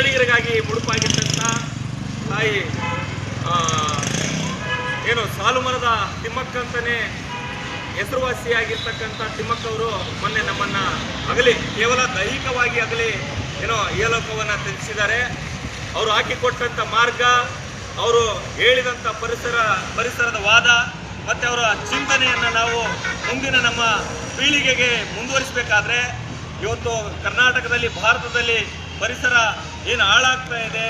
ಅತಿಯಾಗಿ ಮುಡುಪಾಗಿದ್ದಂಥ ತಾಯಿ ಏನು ಸಾಲು ಮರದ ತಿಮ್ಮಕ್ಕ ಅಂತಾನೆ ಹೆಸರುವಾಸಿಯಾಗಿರ್ತಕ್ಕಂಥ ತಿಮ್ಮಕ್ಕವರು ಮೊನ್ನೆ ನಮ್ಮನ್ನ ಅಗಲಿ, ಕೇವಲ ದೈಹಿಕವಾಗಿ ಅಗಲಿ ಏನೋ ಏಲೋಕವನ್ನು ತಿಳಿಸಿದ್ದಾರೆ ಅವರು ಹಾಕಿಕೊಟ್ಟಂಥ ಮಾರ್ಗ, ಅವರು ಹೇಳಿದಂಥ ಪರಿಸರ, ಪರಿಸರದ ವಾದ, ಮತ್ತು ಅವರ ಚಿಂತನೆಯನ್ನು ನಾವು ಮುಂದಿನ ನಮ್ಮ ಪೀಳಿಗೆಗೆ ಮುಂದುವರಿಸಬೇಕಾದ್ರೆ ಇವತ್ತು ಕರ್ನಾಟಕದಲ್ಲಿ, ಭಾರತದಲ್ಲಿ ಪರಿಸರ ಏನು ಹಾಳಾಗ್ತಾ ಇದೆ?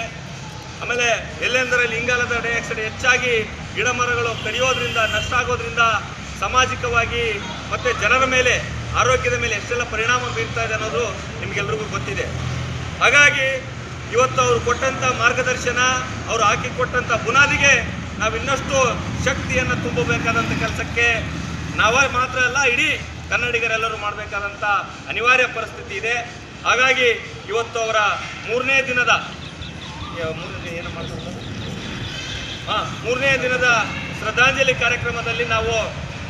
ಆಮೇಲೆ ಎಲ್ಲೆಂದರಲ್ಲಿ ಇಂಗಾಲದ ಡೈಆಕ್ಸೈಡ್ ಹೆಚ್ಚಾಗಿ ಗಿಡ ಮರಗಳು ಕಡಿಯೋದ್ರಿಂದ, ನಷ್ಟ ಆಗೋದ್ರಿಂದ ಸಾಮಾಜಿಕವಾಗಿ ಮತ್ತು ಜನರ ಮೇಲೆ, ಆರೋಗ್ಯದ ಮೇಲೆ ಎಷ್ಟೆಲ್ಲ ಪರಿಣಾಮ ಬೀರ್ತಾ ಇದೆ ಅನ್ನೋದು ನಿಮಗೆಲ್ರಿಗೂ ಗೊತ್ತಿದೆ. ಹಾಗಾಗಿ ಇವತ್ತು ಅವರು ಕೊಟ್ಟಂಥ ಮಾರ್ಗದರ್ಶನ, ಅವರು ಹಾಕಿಕೊಟ್ಟಂಥ ಬುನಾದಿಗೆ ನಾವು ಇನ್ನಷ್ಟು ಶಕ್ತಿಯನ್ನು ತುಂಬಬೇಕಾದಂಥ ಕೆಲಸಕ್ಕೆ ನಾವೇ ಮಾತ್ರ ಅಲ್ಲ, ಇಡೀ ಕನ್ನಡಿಗರೆಲ್ಲರೂ ಮಾಡಬೇಕಾದಂಥ ಅನಿವಾರ್ಯ ಪರಿಸ್ಥಿತಿ ಇದೆ. ಹಾಗಾಗಿ ಇವತ್ತು ಅವರ ಮೂರನೇ ದಿನದ ಮೂರನೇ ಏನು ಮಾಡ್ತಾರೆ ಹಾಂ, ಮೂರನೇ ದಿನದ ಶ್ರದ್ಧಾಂಜಲಿ ಕಾರ್ಯಕ್ರಮದಲ್ಲಿ ನಾವು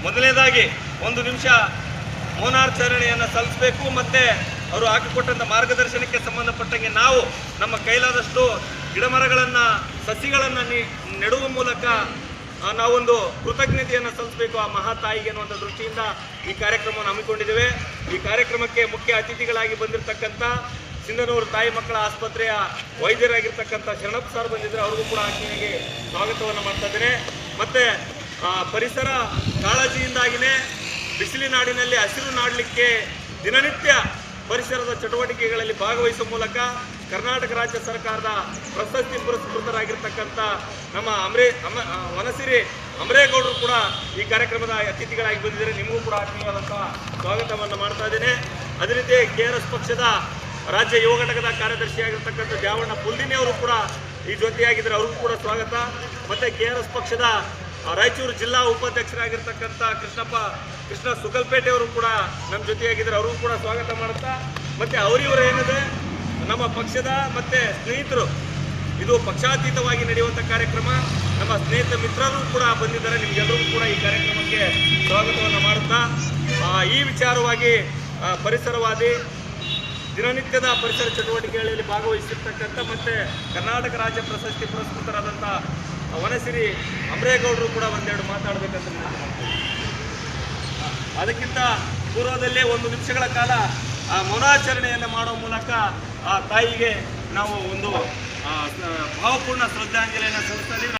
ಮೊದಲನೇದಾಗಿ ಒಂದು ನಿಮಿಷ ಮೌನಾರ್ಚರಣೆಯನ್ನು ಸಲ್ಲಿಸಬೇಕು ಮತ್ತು ಅವರು ಹಾಕಿಕೊಟ್ಟಂಥ ಮಾರ್ಗದರ್ಶನಕ್ಕೆ ಸಂಬಂಧಪಟ್ಟಂಗೆ ನಾವು ನಮ್ಮ ಕೈಲಾದಷ್ಟು ಗಿಡಮರಗಳನ್ನು, ಸಸಿಗಳನ್ನು ನೆಡುವ ಮೂಲಕ ನಾವೊಂದು ಕೃತಜ್ಞತೆಯನ್ನು ಸಲ್ಲಿಸಬೇಕು ಆ ಮಹಾತಾಯಿಗೆ ಅನ್ನುವಂಥ ದೃಷ್ಟಿಯಿಂದ ಈ ಕಾರ್ಯಕ್ರಮವನ್ನು ಹಮ್ಮಿಕೊಂಡಿದ್ದೇವೆ. ಈ ಕಾರ್ಯಕ್ರಮಕ್ಕೆ ಮುಖ್ಯ ಅತಿಥಿಗಳಾಗಿ ಬಂದಿರತಕ್ಕಂಥ ಸಿಂಧನೂರು ತಾಯಿ ಮಕ್ಕಳ ಆಸ್ಪತ್ರೆಯ ವೈದ್ಯರಾಗಿರ್ತಕ್ಕಂಥ ಶರಣಪ್ಪ ಸರ್ ಬಂದಿದ್ದರೆ ಅವ್ರಿಗೂ ಕೂಡ ಆಕೆಯಾಗಿ ಸ್ವಾಗತವನ್ನು ಮಾಡ್ತಾ ಇದ್ದೇನೆ. ಮತ್ತು ಪರಿಸರ ಕಾಳಜಿಯಿಂದಾಗಿಯೇ ಬಿಸಿಲಿನಾಡಿನಲ್ಲಿ ಹಸಿರು ನಾಡಲಿಕ್ಕೆ ದಿನನಿತ್ಯ ಪರಿಸರದ ಚಟುವಟಿಕೆಗಳಲ್ಲಿ ಭಾಗವಹಿಸುವ ಮೂಲಕ ಕರ್ನಾಟಕ ರಾಜ್ಯ ಸರ್ಕಾರದ ಪ್ರಶಸ್ತಿ ಪುರಸ್ಕೃತರಾಗಿರ್ತಕ್ಕಂಥ ನಮ್ಮ ಅಮರೇ, ಅಮ ವನಸಿರಿ ಅಮರೇಗೌಡರು ಕೂಡ ಈ ಕಾರ್ಯಕ್ರಮದ ಅತಿಥಿಗಳಾಗಿ ಬಂದಿದ್ದಾರೆ. ನಿಮಗೂ ಕೂಡ ಆತ್ಮೀಯವಾದಂಥ ಸ್ವಾಗತವನ್ನು ಮಾಡ್ತಾ ಇದ್ದೇನೆ. ಅದೇ ರೀತಿ ಕೆ ಪಕ್ಷದ ರಾಜ್ಯ ಯುವ ಘಟಕದ ಕಾರ್ಯದರ್ಶಿಯಾಗಿರ್ತಕ್ಕಂಥ ದ್ಯಾವಣ್ಣ ಅವರು ಕೂಡ ಈ ಜೊತೆಯಾಗಿದ್ದರೆ. ಅವ್ರಿಗೂ ಕೂಡ ಸ್ವಾಗತ. ಮತ್ತು ಕೆ ಆರ್ ಎಸ್ ಪಕ್ಷದ ರಾಯಚೂರು ಜಿಲ್ಲಾ ಉಪಾಧ್ಯಕ್ಷರಾಗಿರ್ತಕ್ಕಂಥ ಕೃಷ್ಣಪ್ಪ, ಕೃಷ್ಣ ಅವರು ಕೂಡ ನಮ್ಮ ಜೊತೆಯಾಗಿದ್ದರೆ. ಅವ್ರಿಗೂ ಕೂಡ ಸ್ವಾಗತ ಮಾಡುತ್ತಾ, ಮತ್ತು ಅವರಿವರು ಏನಿದೆ? ನಮ್ಮ ಪಕ್ಷದ ಮತ್ತು ಸ್ನೇಹಿತರು. ಇದು ಪಕ್ಷಾತೀತವಾಗಿ ನಡೆಯುವಂಥ ಕಾರ್ಯಕ್ರಮ. ನಮ್ಮ ಸ್ನೇಹಿತ ಮಿತ್ರರು ಕೂಡ ಬಂದಿದ್ದಾರೆ. ನಿಮಗೆಲ್ಲರಿಗೂ ಕೂಡ ಈ ಕಾರ್ಯಕ್ರಮಕ್ಕೆ ಸ್ವಾಗತವನ್ನು ಮಾಡುತ್ತಾ ಈ ವಿಚಾರವಾಗಿ ಪರಿಸರವಾದಿ ದಿನನಿತ್ಯದ ಪರಿಸರ ಚಟುವಟಿಕೆಗಳಲ್ಲಿ ಭಾಗವಹಿಸಿರ್ತಕ್ಕಂಥ ಮತ್ತು ಕರ್ನಾಟಕ ರಾಜ್ಯ ಪ್ರಶಸ್ತಿ ಪುರಸ್ಕೃತರಾದಂಥ ವನಸಿರಿ ಅಮರೇಗೌಡರು ಕೂಡ ಒಂದೆರಡು ಮಾತಾಡಬೇಕಂತ. ಅದಕ್ಕಿಂತ ಪೂರ್ವದಲ್ಲೇ ಒಂದು ನಿಮಿಷಗಳ ಕಾಲ ಆ ಮೌನಾಚರಣೆಯನ್ನು ಮಾಡುವ ಮೂಲಕ ಆ ತಾಯಿಗೆ ನಾವು ಒಂದು ಭಾವಪೂರ್ಣ ಶ್ರದ್ಧಾಂಜಲಿಯನ್ನು ಇದ್ದೀವಿ